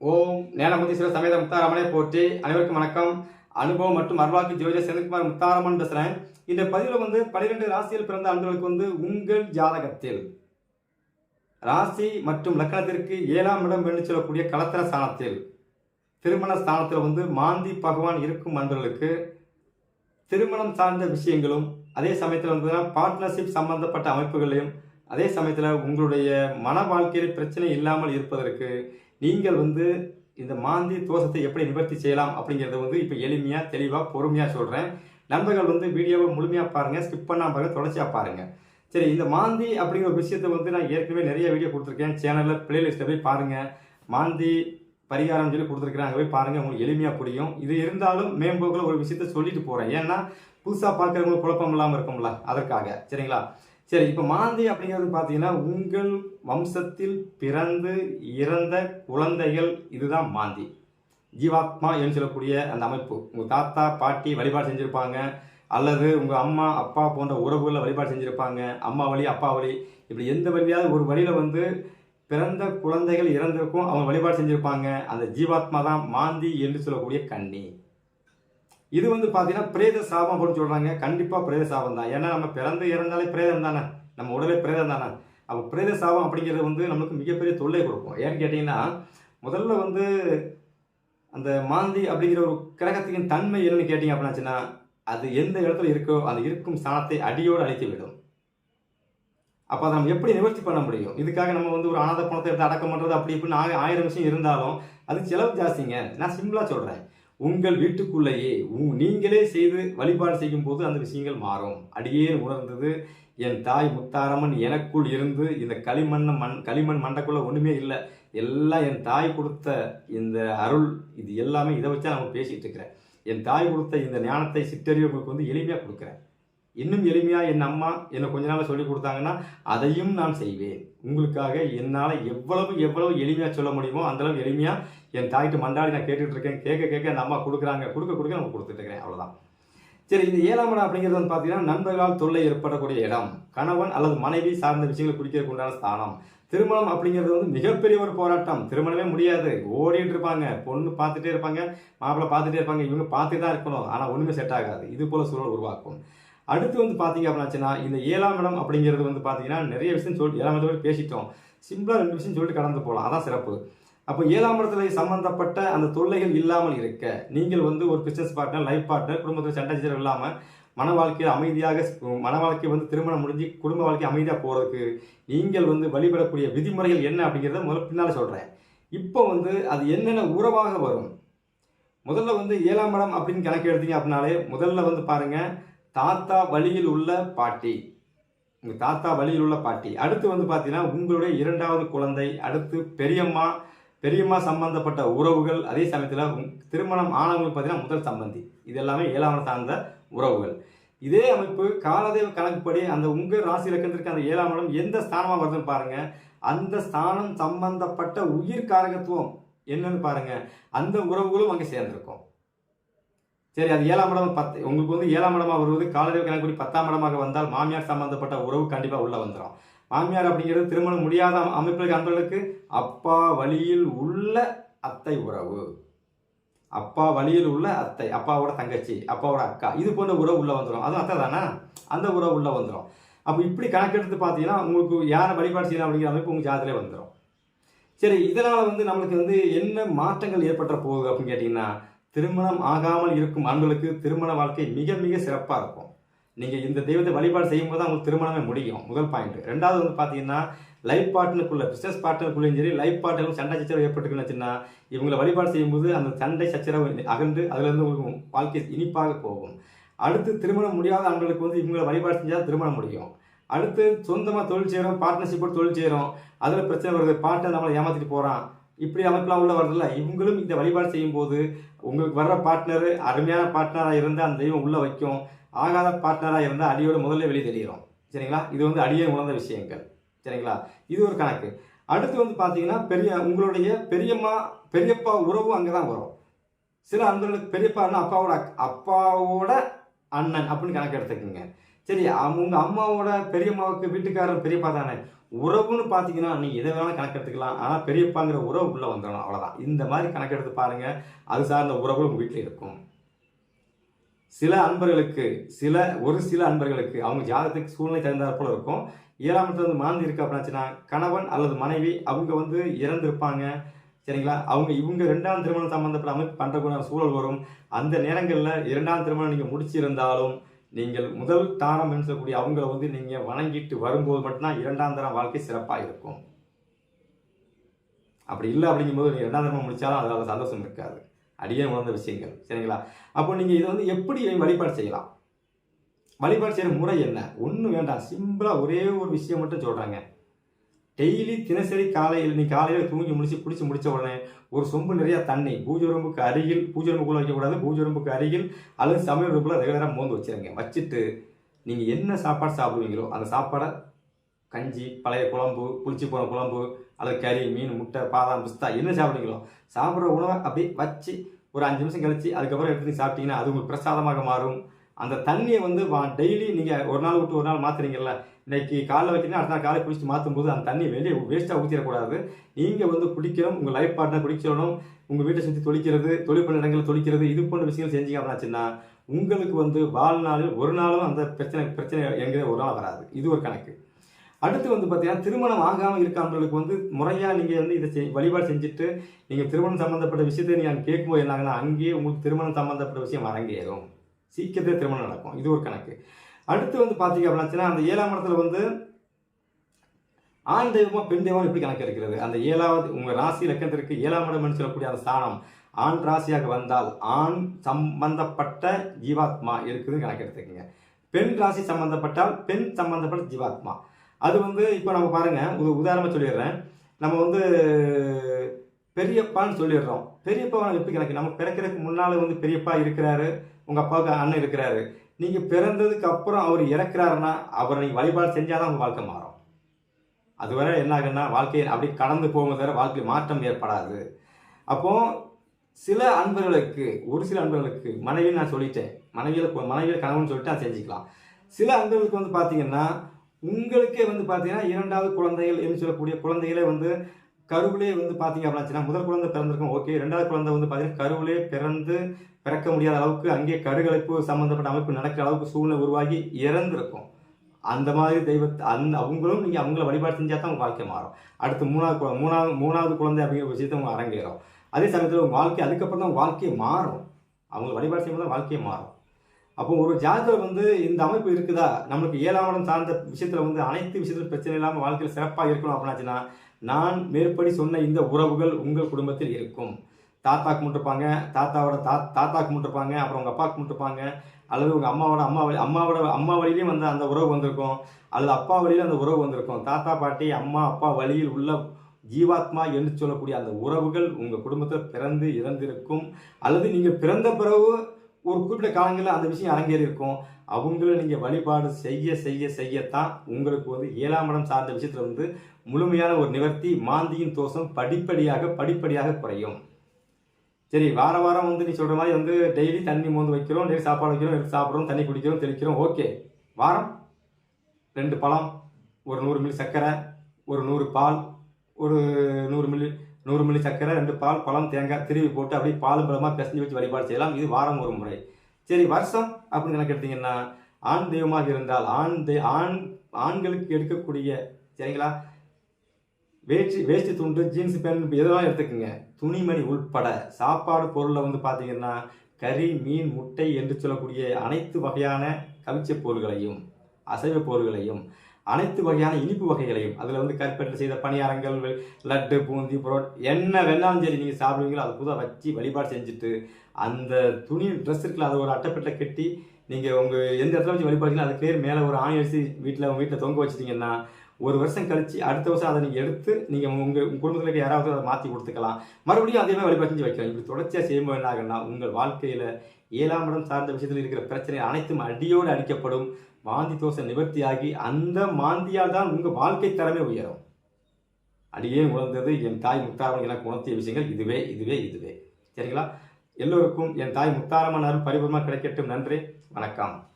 ஓம் நேலமுதீஸ்வரர் சமேத முத்தாராமனே போற்றி அனைவருக்கும் வணக்கம். அனுபவம் மற்றும் அருள்வாக்கு ஜோதிடர் செந்தில்குமார் முத்தாராமன் பேசுகிறேன் இந்த பதிவில் வந்து பனிரெண்டு ராசியில் பிறந்த ஆண்களுக்கு வந்து உங்கள் ஜாதகத்தில் ராசி மற்றும் லக்னத்திற்கு ஏழாம் இடம் என்று சொல்லக்கூடிய கலத்தர ஸ்தானத்தில் திருமண ஸ்தானத்தில் வந்து மாந்தி பகவான் இருக்கும் அன்பர்களுக்கு திருமணம் சார்ந்த விஷயங்களும் அதே சமயத்தில் வந்து பார்ட்னர்ஷிப் சம்பந்தப்பட்ட அமைப்புகளையும் அதே சமயத்தில் உங்களுடைய மன வாழ்க்கையில் பிரச்சனை இல்லாமல் இருப்பதற்கு நீங்கள் வந்து இந்த மாந்தி தோஷத்தை எப்படி நிவர்த்தி செய்யலாம் அப்படிங்கிறத வந்து இப்போ எளிமையாக தெளிவாக பொறுமையாக சொல்கிறேன் நண்பர்கள் வந்து வீடியோவை முழுமையாக பாருங்கள் ஸ்கிப் பண்ணாமல் பாருங்கள் தொடர்ச்சியாக பாருங்கள் சரி இந்த மாந்தி அப்படிங்கிற ஒரு விஷயத்தை வந்து நான் ஏற்கனவே நிறைய வீடியோ கொடுத்துருக்கேன். சேனலில் பிளேலிஸ்ட்டில் போய் பாருங்கள் மாந்தி பரிகாரம் சொல்லி கொடுத்துருக்குறாங்க போய் பாருங்கள் உங்களுக்கு எளிமையாக புரியும். இது இருந்தாலும் மேம்போக்கில் ஒரு விஷயத்த சொல்லிட்டு போகிறேன் ஏன்னா புதுசாக பார்க்குறவங்களுக்கு குழப்பம் இல்லாமல் இருக்கும்ல அதற்காக. சரிங்களா? சரி இப்போ மாந்தி அப்படிங்கிறது பார்த்தீங்கன்னா உங்கள் வம்சத்தில் பிறந்து இறந்த குழந்தைகள் இதுதான் மாந்தி. ஜீவாத்மா என்று சொல்லக்கூடிய அந்த அமைப்பு. உங்கள் தாத்தா பாட்டி வழிபாடு செஞ்சுருப்பாங்க. அல்லது உங்கள் அம்மா அப்பா போன்ற உறவுகளில் வழிபாடு செஞ்சுருப்பாங்க. அம்மா வழி அப்பா வழி. இப்படி எந்த வழியாவது ஒரு வழியில் வந்து பிறந்த குழந்தைகள் இறந்திருக்கும் அவங்க வழிபாடு செஞ்சுருப்பாங்க. அந்த ஜீவாத்மா தான் மாந்தி என்று சொல்லக்கூடிய கன்னி. இது வந்து பார்த்தீங்கன்னா பிரேத சாபம் அப்படின்னு சொல்கிறாங்க கண்டிப்பாக பிரேத சாபம் தான். ஏன்னா நம்ம பிறந்து இறந்தாலே பிரேதம் தானே? நம்ம உடலே பிரேதம் தானே? அப்போ பிரேத சாபம் அப்படிங்கிறது வந்து நம்மளுக்கு மிகப்பெரிய தொல்லை கொடுக்கும். ஏன்னு கேட்டிங்கன்னா முதல்ல வந்து அந்த மாந்தி அப்படிங்கிற ஒரு கிரகத்தின் தன்மை என்னன்னு கேட்டிங்க அப்படின்னாச்சுன்னா அது எந்த இடத்துல இருக்கோ அது இருக்கும் ஸ்தானத்தை அடியோடு அழைத்து விடும். அப்போ அதை நம்ம எப்படி நிவர்த்தி பண்ண முடியும்? இதுக்காக நம்ம வந்து ஒரு அனாத பணத்தை எடுத்து அடக்கம் பண்ணுறது அப்படி இப்படின்னு ஆயிரம் விஷயம் இருந்தாலும் அது செலவு ஜாஸ்திங்க. நான் சிம்பிளாக சொல்கிறேன் உங்கள் வீட்டுக்குள்ளேயே உ- நீங்களே செய்து வழிபாடு செய்யும் போது அந்த விஷயங்கள் மாறும். அடியே உணர்ந்தது என் தாய் முத்தாரம்மன் எனக்குள் இருந்து இந்த களிமண் மண் களிமண் மண்டக்குள்ளே ஒன்றுமே இல்லை. எல்லாம் என் தாய் கொடுத்த இந்த அருள் இது எல்லாமே இதை வச்சா நம்ம பேசிகிட்டு இருக்கிறேன். என் தாய் கொடுத்த இந்த ஞானத்தை சிற்றறிவு உங்களுக்கு வந்து எளிமையாக கொடுக்குறேன். இன்னும் எளிமையாக என் அம்மா என்னை கொஞ்ச நாள் சொல்லி கொடுத்தாங்கன்னா அதையும் நான் செய்வேன். உங்களுக்காக என்னால் எவ்வளவு எவ்வளவு எளிமையாக சொல்ல முடியுமோ அந்த அளவு எளிமையாக என் தாய்க்கு மண்டாடி நான் கேட்டுட்ருக்கேன் கேட்க கேட்க அந்த அம்மா கொடுக்குறாங்க. கொடுக்க கொடுக்க நம்ம கொடுத்துட்டுருக்கேன் அவ்வளோதான் சரி இந்த ஏழாம் இடம் அப்படிங்கிறது வந்து பார்த்தீங்கன்னா நண்பர்களால் தொல்லை ஏற்படக்கூடிய இடம். கணவன் அல்லது மனைவி சார்ந்த விஷயங்களை குடிக்கிறதுக்கு உண்டான ஸ்தானம். திருமணம் அப்படிங்கிறது வந்து மிகப்பெரிய ஒரு போராட்டம். திருமணமே முடியாது. ஓடிட்டு இருப்பாங்க. பொண்ணு பார்த்துட்டே இருப்பாங்க. மாப்பிள்ளை பார்த்துட்டே இருப்பாங்க. இவங்க பார்த்துட்டு தான் இருக்கணும். ஆனால் ஒன்றுமே செட் ஆகாது. இது போல சூழல் உருவாக்கும். அடுத்து வந்து பார்த்தீங்க அப்படின்னாச்சுன்னா இந்த ஏழாம் இடம் அப்படிங்கிறது வந்து பார்த்தீங்கன்னா நிறைய விஷயம் சொல்லி ஏழாம் இடத்துல பேசிட்டோம். சிம்பிளாக ரெண்டு விஷயம் சொல்லிட்டு கடந்து போகலாம் அதான் சிறப்பு. அப்போ ஏழாம் இடத்துல சம்மந்தப்பட்ட அந்த தொல்லைகள் இல்லாமல் இருக்க நீங்கள் வந்து ஒரு பிஸ்னஸ் பார்ட்னர் லைஃப் பார்ட்னர் குடும்பத்தில் சண்டை இல்லாமல் மன வாழ்க்கையில் அமைதியாக மன வாழ்க்கை வந்து திருமணம் முடிஞ்சு குடும்ப வாழ்க்கை அமைதியாக போகிறதுக்கு நீங்கள் வந்து வழிபடக்கூடிய விதிமுறைகள் என்ன அப்படிங்கிறத முதல்ல பின்னால் சொல்கிறேன் இப்போ வந்து அது என்னென்ன உறவாக வரும்? முதல்ல வந்து ஏழாம் இடம் அப்படின்னு கணக்கு எடுத்தீங்க அப்படின்னாலே முதல்ல வந்து பாருங்கள் தாத்தா வழியில் உள்ள பாட்டி. உங்கள் தாத்தா வழியில் உள்ள பாட்டி. அடுத்து வந்து பார்த்தீங்கன்னா உங்களுடைய இரண்டாவது குழந்தை அடுத்து பெரியம்மா பெரியம்மா சம்பந்தப்பட்ட உறவுகள் அதே சமயத்தில் திருமணம் ஆனவங்களுக்கு பார்த்தீங்கன்னா முதல் சம்பந்தி. இது எல்லாமே ஏழாம் சார்ந்த உறவுகள். இதே அமைப்பு காலதெய்வ கணக்குப்படி அந்த உங்கள் ராசி இலக்கணத்திற்கு அந்த ஏழாம் இடம் எந்த ஸ்தானமாக வருதுன்னு பாருங்கள் அந்த ஸ்தானம் சம்பந்தப்பட்ட உயிர் காரகத்துவம் என்னன்னு பாருங்கள் அந்த உறவுகளும் அங்கே சேர்ந்திருக்கும். சரி அது ஏழாம் இடம் பத்து உங்களுக்கு வந்து ஏழாம் இடமாக வருவது காலதேவ கணக்குடி பத்தாம் இடமாக வந்தால் மாமியார் சம்பந்தப்பட்ட உறவு கண்டிப்பாக உள்ளே வந்துடும் மாமியார் அப்படிங்கிறது திருமணம் முடியாத அமைப்பில் அன்பர்களுக்கு அப்பா வழியில் உள்ள அத்தை உறவு. அப்பா வழியில் உள்ள அத்தை அப்பாவோட தங்கச்சி அப்பாவோட அக்கா இது போன்ற உறவு உள்ளே வந்துடும் அதுவும் அத்தை தானே? அந்த உறவு உள்ளே வந்துடும் அப்போ இப்படி கணக்கெடுத்து பார்த்தீங்கன்னா உங்களுக்கு யாரை வழிபாடு செய்யலாம் அப்படிங்கிற அமைப்பு உங்கள் ஜாதகத்திலே வந்துடும் சரி இதனால் வந்து நம்மளுக்கு வந்து என்ன மாற்றங்கள் ஏற்பட்ட போகுது அப்படின்னு கேட்டிங்கன்னா திருமணம் ஆகாமல் இருக்கும் ஆண்களுக்கு திருமண வாழ்க்கை மிக மிக சிறப்பாக இருக்கும். நீங்கள் இந்த தெய்வத்தை வழிபாடு செய்யும்போது தான் உங்களுக்கு திருமணமே முடியும். முதல் பாயிண்ட் ரெண்டாவது வந்து பார்த்தீங்கன்னா லைஃப் பார்ட்னருக்குள்ள பிஸ்னஸ் பார்ட்னருக்குள்ளேயும் சரி லைஃப் பார்ட்னரும் சண்டை சச்சரவு ஏற்பட்டுக்குன்னு இவங்களை வழிபாடு செய்யும்போது அந்த சண்டை சச்சரவு அகன்று அதுலேருந்து உங்களுக்கு வாழ்க்கை இனிப்பாக போகும். அடுத்து திருமணம் முடியாத ஆண்களுக்கு வந்து இவங்களை வழிபாடு செஞ்சால் திருமணம் முடியும். அடுத்து சொந்தமாக தொழில் செய்கிறோம் பார்ட்னர்ஷிப்போடு தொழில் செய்கிறோம் அதில் பிரச்சனை வருது பார்ட்னர் நம்மளை ஏமாற்றிட்டு போகிறான் இப்படி அமைப்பெல்லாம் உள்ள வருதுல்ல இவங்களும் இந்த வழிபாடு செய்யும்போது உங்களுக்கு வர்ற பார்ட்னர் அருமையான பார்ட்னராக இருந்தால் அந்த தெய்வம் உள்ளே வைக்கும். ஆகாத பார்ட்னராக இருந்தால் அடியோடு முதல்ல வெளியே தெரியும் சரிங்களா? இது வந்து அடியே உணர்ந்த விஷயங்கள். சரிங்களா? இது ஒரு கணக்கு. அடுத்து வந்து பார்த்தீங்கன்னா பெரிய உங்களுடைய பெரியம்மா பெரியப்பா உறவும் அங்கே தான் வரும். சில அன்பர்களுக்கு பெரியப்பான்னா அப்பாவோட அப்பாவோட அண்ணன் அப்படின்னு கணக்கு எடுத்துக்கோங்க. சரி அவங்க அம்மாவோட பெரியம்மாவுக்கு வீட்டுக்காரர் பெரியப்பா தானே உறவுன்னு பார்த்தீங்கன்னா நீங்கள் எதை வேணாலும் கணக்கெடுத்துக்கலாம். ஆனால் பெரியப்பாங்கிற உறவு உள்ளே வந்துடணும் அவ்வளோதான் இந்த மாதிரி கணக்கெடுத்து பாருங்கள் அது சார்ந்த உறவு உங்கள் வீட்டில் இருக்கும். சில அன்பர்களுக்கு சில ஒரு சில அன்பர்களுக்கு அவங்க ஜாதகத்துக்கு சூழ்நிலை தகுந்தாற் போல இருக்கும். ஏழாம் இடத்துல வந்து மாந்தி இருக்கு அப்படின்னாச்சுன்னா கணவன் அல்லது மனைவி அவங்க வந்து இறந்திருப்பாங்க. சரிங்களா? அவங்க இவங்க ரெண்டாம் திருமணம் சம்பந்தப்பட்ட அமைப்பு பண்ணுறக்கூடிய சூழல் வரும். அந்த நேரங்களில் இரண்டாம் திருமணம் நீங்கள் முடிச்சிருந்தாலும் நீங்கள் முதல் தானம் என்று சொல்லக்கூடிய அவங்கள வந்து நீங்கள் வணங்கிட்டு வரும்போது மட்டும்தான் இரண்டாம் தரம் வாழ்க்கை சிறப்பாக இருக்கும். அப்படி இல்லை அப்படிங்கும்போது நீங்கள் இரண்டாம் தரம் முடித்தாலும் அதில் சந்தோஷம் இருக்காது. அடியே உணர்ந்த விஷயங்கள் சரிங்களா? அப்போ நீங்கள் இதை வந்து எப்படி வழிபாடு செய்யலாம்? வழிபாடு செய்கிற முறை என்ன? ஒன்றும் வேண்டாம். சிம்பிளாக ஒரே ஒரு விஷயம் மட்டும் சொல்கிறாங்க டெய்லி தினசரி காலையில் நீ காலையில் தூங்கி முடிச்சு குடிச்சு முடிச்ச உடனே ஒரு சொம்பு நிறைய தண்ணி பூஜை அருகில் பூஜை வைக்கக்கூடாது பூஜை அருகில் அல்லது சமையல் ரூமுக்குள்ள ரெகுலராக மோந்து வச்சுருங்க. வச்சுட்டு நீங்கள் என்ன சாப்பாடு சாப்பிடுவீங்களோ அந்த சாப்பாடை கஞ்சி பழைய குழம்பு புளிச்சு போன குழம்பு அல்லது கறி மீன் முட்டை பாதாம் பிஸ்தா என்ன சாப்பிடுவீங்களோ சாப்பிட்ற உணவை அப்படியே வச்சு ஒரு அஞ்சு நிமிஷம் கழிச்சு அதுக்கப்புறம் எடுத்து சாப்பிட்டீங்கன்னா அது உங்களுக்கு பிரசாதமாக மாறும். அந்த தண்ணியை வந்து டெய்லி நீங்கள் ஒரு நாள் விட்டு ஒரு நாள் மாற்றுறீங்கல்ல இன்னைக்கு காலைல வைக்கிறீங்க அடுத்த நாள் காலை குடிச்சு மாற்றும் போது அந்த தண்ணி வெளியே வேஸ்ட்டாக ஊற்றிடக்கூடாது நீங்கள் வந்து குடிக்கணும் உங்கள் லைஃப் பார்ட்னர் குடிக்கணும் உங்கள் வீட்டை சுற்றி தொளிக்கிறது தொழில் இடங்களை இடங்களில் தொளிக்கிறது இது போன்ற விஷயங்கள் செஞ்சீங்க அப்படின்னாச்சுன்னா உங்களுக்கு வந்து வாழ்நாளில் ஒரு நாளும் அந்த பிரச்சனை பிரச்சனை எங்கே ஒரு நாள் வராது. இது ஒரு கணக்கு. அடுத்து வந்து பார்த்தீங்கன்னா திருமணம் ஆகாமல் இருக்காமங்களுக்கு வந்து முறையாக நீங்கள் வந்து இதை செய் வழிபாடு செஞ்சுட்டு நீங்கள் திருமணம் சம்மந்தப்பட்ட விஷயத்தை நீங்கள் கேட்கும்போது என்னாங்கன்னா அங்கேயே உங்களுக்கு திருமணம் சம்மந்தப்பட்ட விஷயம் அரங்கேறும். சீக்கிரத்தில் திருமணம் நடக்கும். இது ஒரு கணக்கு. அடுத்து வந்து பார்த்தீங்க அப்படின்னாச்சுன்னா அந்த ஏழாம் இடத்துல வந்து ஆண் தெய்வமா பெண் தெய்வம் எப்படி கணக்கு இருக்கிறது அந்த ஏழாவது உங்கள் ராசி லக்கணத்திற்கு ஏழாம் இடம் என்று சொல்லக்கூடிய அந்த ஸ்தானம் ஆண் ராசியாக வந்தால் ஆண் சம்பந்தப்பட்ட ஜீவாத்மா இருக்குதுன்னு கணக்கு எடுத்துக்கோங்க. பெண் ராசி சம்பந்தப்பட்டால் பெண் சம்பந்தப்பட்ட ஜீவாத்மா. அது வந்து இப்போ நம்ம பாருங்க ஒரு உதாரணமாக சொல்லிடுறேன். நம்ம வந்து பெரியப்பான்னு சொல்லிடுறோம். பெரியப்பா எப்படி கணக்கு நம்ம பிறக்கிறதுக்கு முன்னால் வந்து பெரியப்பா இருக்கிறாரு. உங்கள் அப்பாவுக்கு அண்ணன் இருக்கிறாரு. நீங்கள் பிறந்ததுக்கு அப்புறம் அவர் இறக்குறாருன்னா அவரை நீங்கள் வழிபாடு செஞ்சாதான் உங்கள் வாழ்க்கை மாறும். அதுவரை என்ன ஆகுன்னா வாழ்க்கையை அப்படி கடந்து போகும் தவிர வாழ்க்கையில் மாற்றம் ஏற்படாது. அப்போ சில அன்பர்களுக்கு ஒரு சில அன்பர்களுக்கு மனைவி நான் சொல்லிட்டேன். மனைவியில் மனைவியில் கணவன் சொல்லிட்டு அதை செஞ்சுக்கலாம். சில அன்பர்களுக்கு வந்து பார்த்தீங்கன்னா உங்களுக்கே வந்து பார்த்தீங்கன்னா இரண்டாவது குழந்தைகள் என்று சொல்லக்கூடிய குழந்தைகளே வந்து கருவிலே வந்து பார்த்தீங்க அப்படின்னா முதல் குழந்தை பிறந்திருக்கும் ஓகே ரெண்டாவது குழந்தை வந்து பார்த்தீங்கன்னா கருவிலே பிறந்து பிறக்க முடியாத அளவுக்கு அங்கே கருகலைப்பு சம்மந்தப்பட்ட அமைப்பு நடக்கிற அளவுக்கு சூழ்நிலை உருவாகி இறந்திருக்கும். அந்த மாதிரி தெய்வத்தை அந்த அவங்களும் நீங்கள் அவங்கள வழிபாடு செஞ்சால் தான் உங்கள் வாழ்க்கை மாறும். அடுத்து மூணாவது குழ- மூணாவது மூணாவது குழந்தை அப்படிங்கிற விஷயத்தை உங்க அரங்கேறும். அதே சமயத்தில் உங்கள் வாழ்க்கை அதுக்கப்புறம் தான் வாழ்க்கையை மாறும். அவங்கள வழிபாடு செய்யும்போது தான் வாழ்க்கையை மாறும். அப்போ ஒரு ஜாதகத்தில் வந்து இந்த அமைப்பு இருக்குதா? நம்மளுக்கு ஏழாம் இடம் சார்ந்த விஷயத்தில் வந்து அனைத்து விஷயத்திலும் பிரச்சனை இல்லாமல் வாழ்க்கையில் சிறப்பாக இருக்கணும் அப்படின்னாச்சுன்னா நான் மேற்படி சொன்ன இந்த உறவுகள் உங்கள் குடும்பத்தில் இருக்கும். தாத்தாக்கு கும்பிட்டுருப்பாங்க தாத்தாவோட தா தாத்தாக்கு கும்பிட்டுருப்பாங்க அப்புறம் உங்கள் அப்பாவுக்கு கும்பிட்டுருப்பாங்க அல்லது உங்கள் அம்மாவோட அம்மா வழி அம்மாவோட அம்மா வழியிலையும் வந்து அந்த உறவு வந்திருக்கும் அல்லது அப்பா வழியில அந்த உறவு வந்திருக்கும். தாத்தா பாட்டி அம்மா அப்பா வழியில் உள்ள ஜீவாத்மா என்று சொல்லக்கூடிய அந்த உறவுகள் உங்கள் குடும்பத்தில் பிறந்து இறந்திருக்கும் அல்லது நீங்கள் பிறந்த பிறகு ஒரு குறிப்பிட்ட காலங்களில் அந்த விஷயம் அரங்கேறி இருக்கும் அவங்கள நீங்கள் வழிபாடு செய்ய செய்ய செய்யத்தான் உங்களுக்கு வந்து ஏழாம் இடம் சார்ந்த விஷயத்தில் வந்து முழுமையான ஒரு நிவர்த்தி மாந்தியின் தோஷம் படிப்படியாக படிப்படியாக குறையும். சரி வார வாரம் வந்து நீ சொல்கிற மாதிரி வந்து டெய்லி தண்ணி மோந்து வைக்கிறோம் டெய்லி சாப்பாடு வைக்கிறோம் எடுத்து சாப்பிட்றோம் தண்ணி குடிக்கிறோம் தெளிக்கிறோம் ஓகே வாரம் ரெண்டு பழம் ஒரு நூறு மில்லி சர்க்கரை ஒரு நூறு பால் ஒரு நூறு மில்லி நூறு மில்லி சக்கரை ரெண்டு பால் பழம் தேங்காய் திருவி போட்டு அப்படியே பால் பழமாக பிசைஞ்சு வச்சு வழிபாடு செய்யலாம். இது வாரம் ஒரு முறை. சரி வருஷம் அப்படின்னு கணக்கு எடுத்தீங்கன்னா ஆண் தெய்வமாக இருந்தால் ஆண் தெய் ஆண் ஆண்களுக்கு எடுக்கக்கூடிய சரிங்களா? வேஷ்டி வேஷ்டி துண்டு ஜீன்ஸ் பேண்ட் எதெல்லாம் எடுத்துக்கோங்க. துணிமணி உள்பட சாப்பாடு பொருளில் வந்து பார்த்தீங்கன்னா கறி மீன் முட்டை என்று சொல்லக்கூடிய அனைத்து வகையான கவிச்ச பொருள்களையும் அசைவ பொருள்களையும் அனைத்து வகையான இனிப்பு வகைகளையும் அதில் வந்து கற்பட்டில் செய்த பணியாரங்கள் லட்டு பூந்தி புரோட் என்ன வேணாலும் சரி நீங்கள் சாப்பிடுவீங்களோ அது புதாக வச்சு வழிபாடு செஞ்சுட்டு அந்த துணி ட்ரெஸ் இருக்குல்ல அதை ஒரு அட்டைப்பெட்டில் கட்டி நீங்கள் உங்கள் எந்த இடத்துல வச்சு வழிபாடுங்களோ அதுக்கு பேர் மேலே ஒரு ஆணி அரிசி வீட்டில் உங்கள் வீட்டில் தொங்க வச்சிட்டிங்கன்னா ஒரு வருஷம் கழிச்சு அடுத்த வருஷம் அதை நீங்கள் எடுத்து நீங்கள் உங்கள் உங்கள் குடும்பத்தில் இருக்க யாராவது அதை மாற்றி கொடுத்துக்கலாம். மறுபடியும் அதே மாதிரி வழிபாடு செஞ்சு வைக்கலாம். இப்படி தொடர்ச்சியாக செய்யும்போது என்ன ஆகுன்னா உங்கள் வாழ்க்கையில் ஏழாம் இடம் சார்ந்த விஷயத்தில் இருக்கிற பிரச்சனை அனைத்தும் அடியோடு அடிக்கப்படும். மாந்தி தோசை நிவர்த்தியாகி அந்த மாந்தியால் தான் உங்கள் வாழ்க்கை தரமே உயரும். அடியே உணர்ந்தது என் தாய் முத்தாரம்மன் எனக்கு உணர்த்திய விஷயங்கள் இதுவே இதுவே இதுவே. சரிங்களா? எல்லோருக்கும் என் தாய் முத்தாரம் அருள் பரிபூர்ணமாக கிடைக்கட்டும். நன்றி. வணக்கம்.